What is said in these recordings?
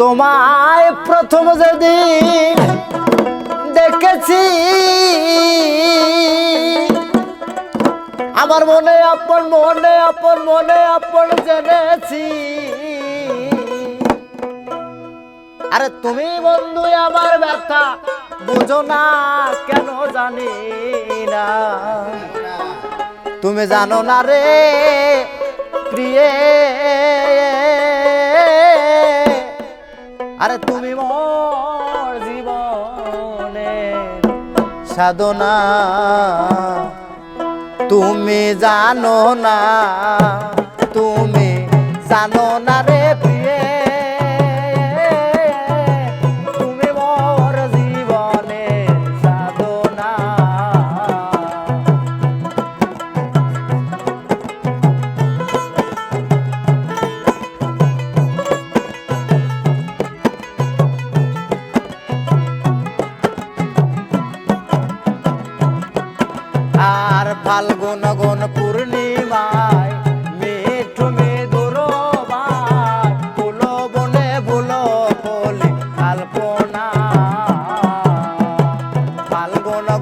তোমায় প্রথম যদি দেখেছি, আমার মনে আপন মনে আপন মনে আপন জেনেছি। আরে তুমি বন্ধু আমার ব্যথা, বুঝো না কেন জানি না। তুমি জানো না রে, প্রিয়ে। আরে তুমি মোর জীবনে সাধনা তুমি জানো না তুমি জানো না রে ফাল্গুন গুন পূর্ণিমায় মিঠু মৃদুর ফুলো বনে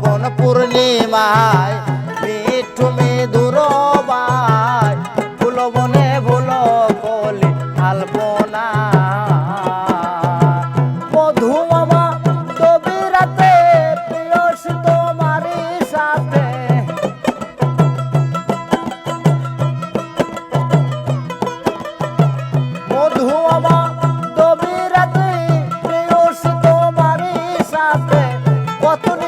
গুন পূর্ণিমায় ফুলো বনে ফুলো tú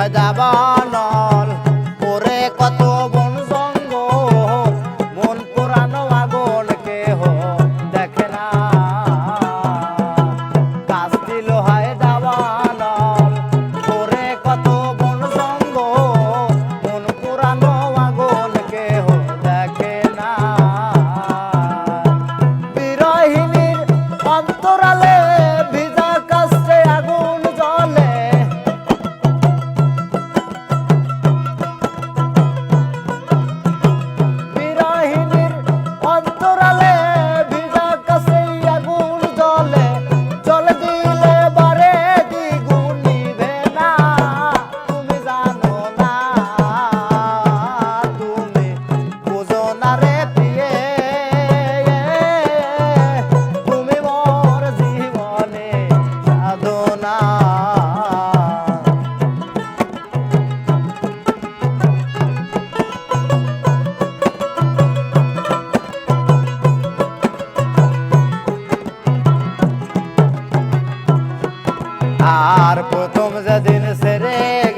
কাস্তি আর প্রথম যেদিন সেরে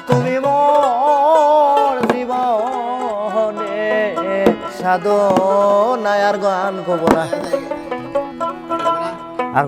তুমি মোর জীবনে সাধনায় নায়ার গান কবরা আর